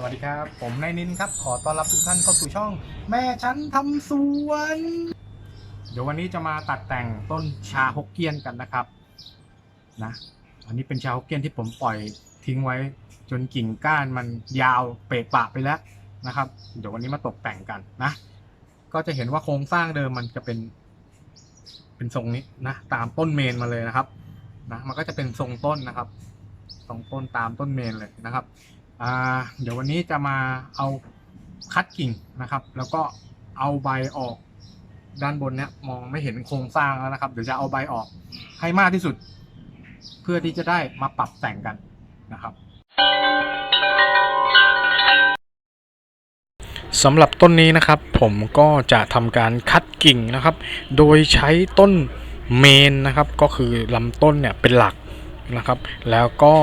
สวัสดีครับ ผมนายนินครับ ขอต้อนรับทุกท่านเข้าสู่ช่อง แม่ฉันทำสวน เดี๋ยววันนี้จะมาตัดแต่งต้นชาฮกเกี้ยนกันนะครับนะอันนี้เป็นชาฮกเกี้ยนที่ผมปล่อยทิ้งไว้ จนกิ่งก้านมันยาวเปะปะไปแล้วนะครับ เดี๋ยววันนี้มาตกแต่งกันนะ ก็จะเห็นว่าโครงสร้างเดิมมันจะเป็น เป็นทรงนี้นะตามต้นเมนมาเลยนะครับนะมันก็จะเป็นทรงต้นนะครับทรงต้นตามต้นเมนเลยนะครับ เดี๋ยววันนี้จะมาเอาคัดกิ่งนะครับ แล้วก็เอาใบออกด้านบนเนี้ยมองไม่เห็นโครงสร้างแล้วนะครับ เดี๋ยวจะเอาใบออกให้มากที่สุด เพื่อที่จะได้มาปรับแต่งกันนะครับสำหรับต้นนี้นะครับ ผมก็จะทำการคัดกิ่งนะครับ โดยใช้ต้นเมนนะครับ ก็คือลำต้นเนี่ยเป็นหลัก นะครับ แล้วก็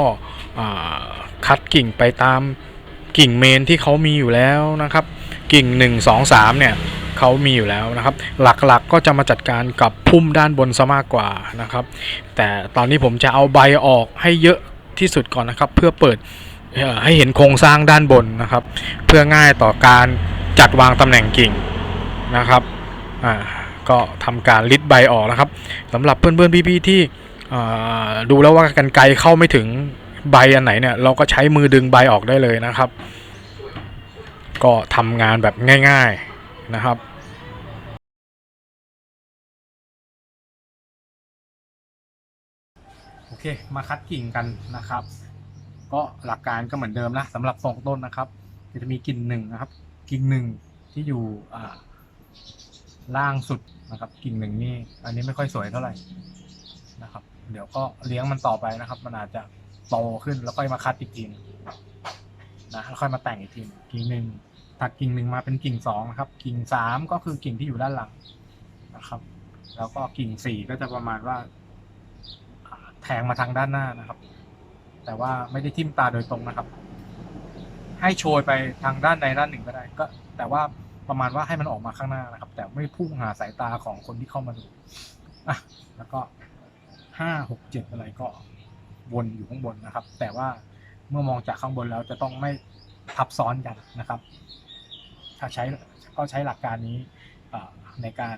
คัดกิ่งไปตามกิ่งเมนที่เขามีอยู่แล้วนะครับ กิ่ง 1 2 3 เนี่ยเขามีอยู่แล้วนะครับ หลักๆก็จะมาจัดการกับพุ่มด้านบนซะมากกว่านะครับ แต่ตอนนี้ผมจะเอาใบออกให้เยอะที่สุดก่อนนะครับ เพื่อเปิดให้เห็นโครงสร้างด้านบนนะครับ เพื่อง่ายต่อการจัดวางตำแหน่งกิ่งนะครับอ่าก็ทำการลิดใบออกนะครับสำหรับเพื่อนๆพี่ๆที่ ดูแล้วว่ากันไกลเข้าไม่ถึงใบอันไหนเนี่ย เราก็ใช้มือดึงใบออกได้เลยนะครับ ก็ทำงานแบบง่าย ๆนะครับโอเค มาคัดกิ่งกันนะครับ ก็หลักการก็เหมือนเดิมนะสำหรับสองต้นนะครับ จะมีกิ่งหนึ่งนะครับ กิ่งหนึ่งที่อยู่ล่างสุดนะครับ กิ่งหนึ่งนี่อันนี้ไม่ค่อยสวยเท่าไหร่นะครับ เดี๋ยวก็เลี้ยงมันต่อไปนะครับ มันอาจจะโตขึ้นแล้วค่อยมาคัดอีกทีนนะแล้วค่อยมาแต่งอีกทีนกิ่งหนึ่งตัดกิ่งหนึ่งมาเป็นกิ่งสองนะครับ กิ่งสามก็คือกิ่งที่อยู่ด้านหลังนะครับ แล้วก็กิ่งสี่ก็จะประมาณว่าแทงมาทางด้านหน้านะครับ แต่ว่าไม่ได้ทิ่มตาโดยตรงนะครับ ให้โชยไปทางด้านใดด้านหนึ่งก็ได้ ก็ แต่ว่าประมาณว่าให้มันออกมาข้างหน้านะครับ แต่ไม่พุ่งหาสายตาของคนที่เข้ามาดูอะแล้วก็ ห้าหกเจ็ดอะไรก็วนอยู่ข้างบนนะครับ แต่ว่าเมื่อมองจากข้างบนแล้วจะต้องไม่ทับซ้อนกันนะครับ ถ้าใช้ก็ใช้หลักการนี้ในการ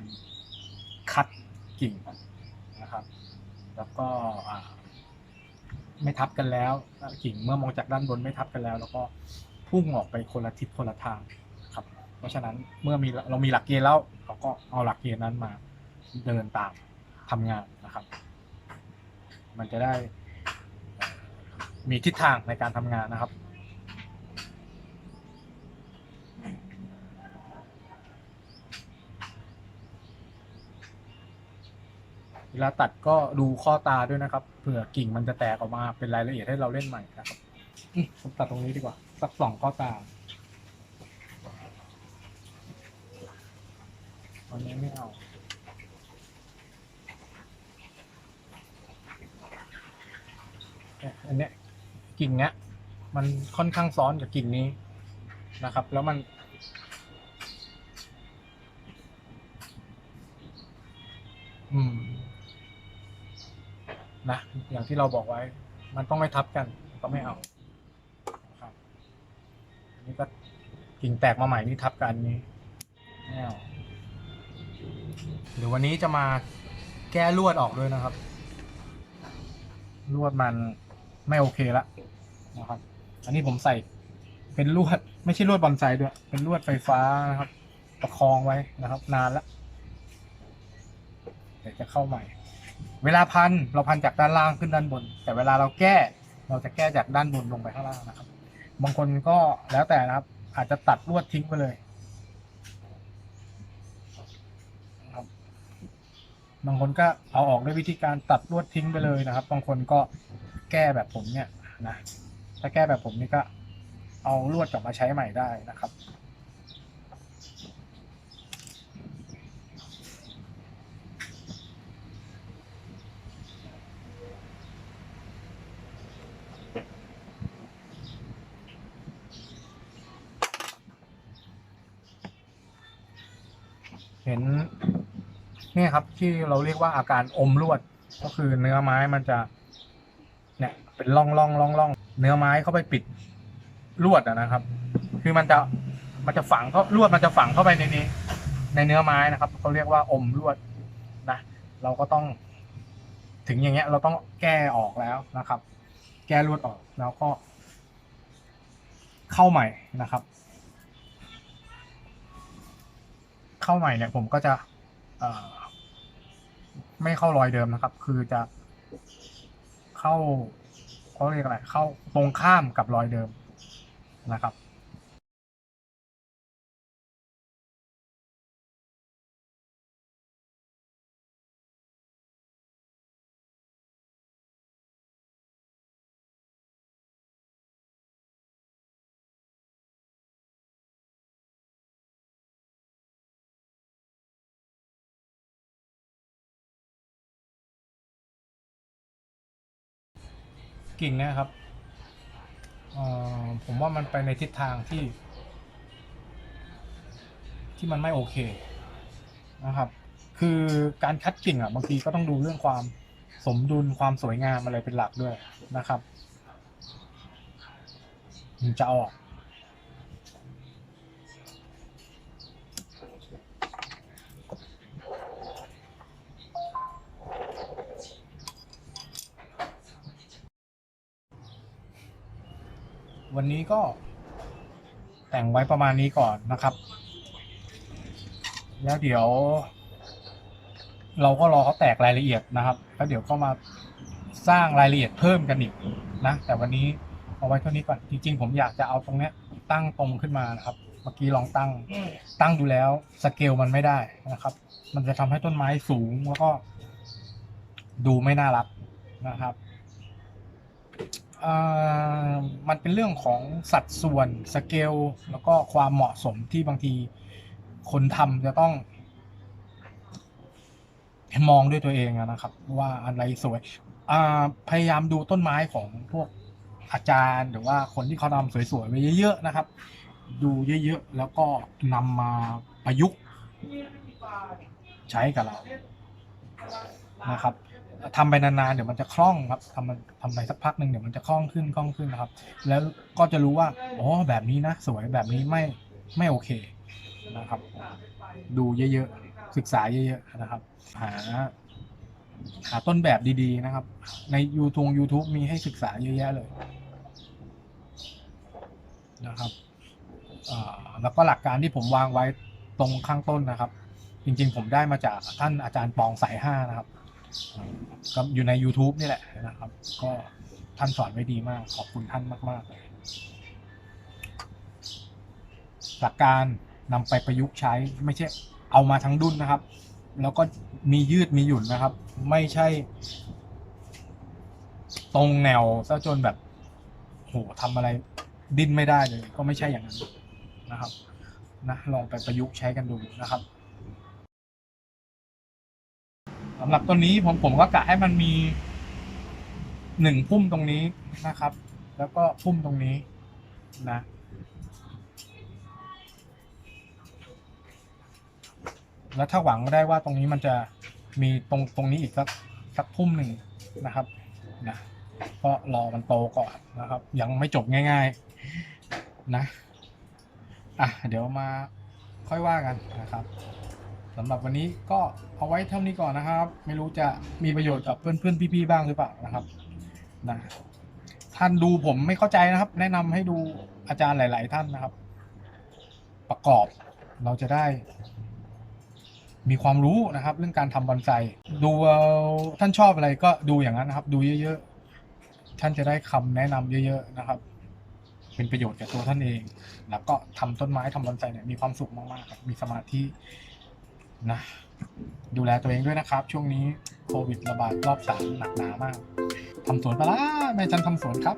คัดกิ่งนะครับ แล้วก็ไม่ทับกันแล้วกิ่งเมื่อมองจากด้านบนไม่ทับกันแล้ว แล้วก็พุ่งออกไปคนละทิศคนละทางครับ เพราะฉะนั้นเมื่อมีเรามีหลักเกณฑ์แล้วเราก็เอาหลักเกณฑ์นั้นมาเดินตามทำงานนะครับ มันจะได้มีทิศทางในการทำงานนะครับ เวลาตัดก็ดูข้อตาด้วยนะครับ เผื่อกิ่งมันจะแตกออกมาเป็นรายละเอียดให้เราเล่นใหม่นะครับผมตัดตรงนี้ดีกว่า สักสองข้อตาตอนนี้ไม่เอา เนี่ย อันเนี้ยกิ่งเนี้ย มันค่อนข้างซ้อนกับกิ่งนี้นะครับ แล้วมัน อืม นะ อย่างที่เราบอกไว้ มันต้องไม่ทับกัน ก็ไม่เอาครับอันนี้ก็กิ่งแตกมาใหม่นี่ทับกันนี้ไม่เอาเดี๋ยววันนี้จะมาแก้ลวดออกด้วยนะครับ ลวดมัน ไม่โอเคละนะครับ อันนี้ผมใส่เป็นลวดไม่ใช่ลวดบอนไซด้วย เป็นลวดไฟฟ้านะครับประคองไว้นะครับ นานละเดี๋ยวจะเข้าใหม่ เวลาพันเราพันจากด้านล่างขึ้นด้านบน แต่เวลาเราแก้เราจะแก้จากด้านบนลงไปข้างล่างนะครับ บางคนก็แล้วแต่นะครับ อาจจะตัดลวดทิ้งไปเลยนะครับบางคนก็เอาออกด้วยวิธีการตัดลวดทิ้งไปเลยนะครับ บางคนก็ แก้แบบผมเนี่ยนะถ้าแก้แบบผมนี่ก็เอาลวดกลับมาใช้ใหม่ได้นะครับ เห็น เนี่ยครับที่เราเรียกว่าอาการอมลวดก็คือเนื้อไม้มันจะ เป็นร่องร่องร่องร่องเนื้อไม้เข้าไปปิดลวดอะนะครับ คือมันจะมันจะฝังเข้าลวดมันจะฝังเข้าไปในนี้ ในเนื้อไม้นะครับเขาเรียกว่าอมลวดนะเราก็ต้อง ถึงอย่างเงี้ย เราต้องแก้ออกแล้วนะครับ แก้ลวดออกแล้วก็ เข้าใหม่นะครับ เข้าใหม่เนี่ย ผมก็จะไม่เข้ารอยเดิมนะครับ คือจะเข้า เขาเรียกอะไรเข้าตรงข้ามกับรอยเดิมนะครับ กิ่งเนะครับผมว่ามันไปในทิศทางที่ ที่มันไม่โอเคนะครับ คือการคัดกิ่งอะบางทีก็ต้องดูเรื่องความสมดุลความสวยงามอะไรเป็นหลักด้วยนะครับมันจะออก นี้ก็ แต่งไว้ประมาณนี้ก่อนนะครับ แล้วเดี๋ยว เราก็รอเขาแตกรายละเอียดนะครับ แล้วเดี๋ยวก็มาสร้างรายละเอียดเพิ่มกันอีกนะ แต่วันนี้เอาไว้เท่านี้ก่อน จริง ๆ ผมอยากจะเอาตรงเนี้ย ตั้งตรงขึ้นมานะครับ เมื่อกี้ลองตั้ง ตั้งดูแล้วสเกลมันไม่ได้นะครับ มันจะทำให้ต้นไม้สูงแล้วก็ ดูไม่น่ารักนะครับ มันเป็นเรื่องของสัดส่วนสเกลแล้วก็ความเหมาะสมที่บางทีคนทำจะต้อง มองด้วยตัวเองนะครับ ว่าอะไรสวยพยายามดูต้นไม้ของพวกอาจารย์ หรือว่าคนที่เขาทำสวยๆไว้เยอะ ๆ นะครับ ดูเยอะๆ แล้วก็นำมาประยุกต์ใช้กับเรานะครับ ทำไปนานๆเดี๋ยวมันจะคล่องครับทำมันทำไปสักพักหนึ่งเดี๋ยวมันจะคล่องขึ้นคล่องขึ้นนะครับ แล้วก็จะรู้ว่าอ๋อแบบนี้นะสวยแบบนี้ไม่ไม่โอเคนะครับ ดูเยอะๆศึกษาเยอะๆนะครับ หาหาต้นแบบดีๆนะครับ ใน YouTube YouTube มีให้ศึกษาเยอะแยะเลยนะครับแล้วก็หลักการที่ผมวางไว้ตรงข้างต้นนะครับ จริงๆ ผมได้มาจากท่านอาจารย์ปองสายห้านะครับ ก็อยู่ใน YouTube นี่แหละนะครับ ก็ท่านสอนไว้ดีมาก ขอบคุณท่านมากๆเลยหลักการนำไปประยุกต์ใช้ไม่ใช่เอามาทั้งดุนนะครับ แล้วก็มียืดมีหยุ่นนะครับ ไม่ใช่ ตรงแนวซะจนแบบโหทำอะไรดิ้นไม่ได้เลย ก็ไม่ใช่อย่างนั้นนะครับนะลองไปประยุกต์ใช้กันดูนะครับ สำหรับตัวนี้ผมผมก็กะให้มันมีหนึ่งพุ่มตรงนี้นะครับ แล้วก็พุ่มตรงนี้นะแล้วถ้าหวังได้ว่าตรงนี้มันจะมีตรงตรงนี้อีกสักสักพุ่มหนึ่งนะครับนะก็รอมันโตก่อนนะครับ ยังไม่จบง่าย ๆนะอะเดี๋ยวมาค่อยว่ากันนะครับ สำหรับวันนี้ก็เอาไว้เท่านี้ก่อนนะครับ ไม่รู้จะมีประโยชน์กับเพื่อนๆพี่ๆบ้างหรือเปล่านะครับนะท่านดูผมไม่เข้าใจนะครับ แนะนำให้ดูอาจารย์หลาย ๆ ท่านนะครับ ประกอบเราจะได้ มีความรู้นะครับ เรื่องการทำบอนไซดูเอาท่านชอบอะไรก็ดูอย่างนั้นนะครับ ดูเยอะๆท่านจะได้คำแนะนำเยอะ ๆ นะครับ เป็นประโยชน์แก่ตัวท่านเอง แล้วก็ทำต้นไม้ทำบอนไซเนี่ยมีความสุขมากๆครับมีสมาธิ นะดูแลตัวเองด้วยนะครับ ช่วงนี้โควิดระบาดรอบสามหนักหนามากทำสวนปะล่ะแม่จันทำสวนครับ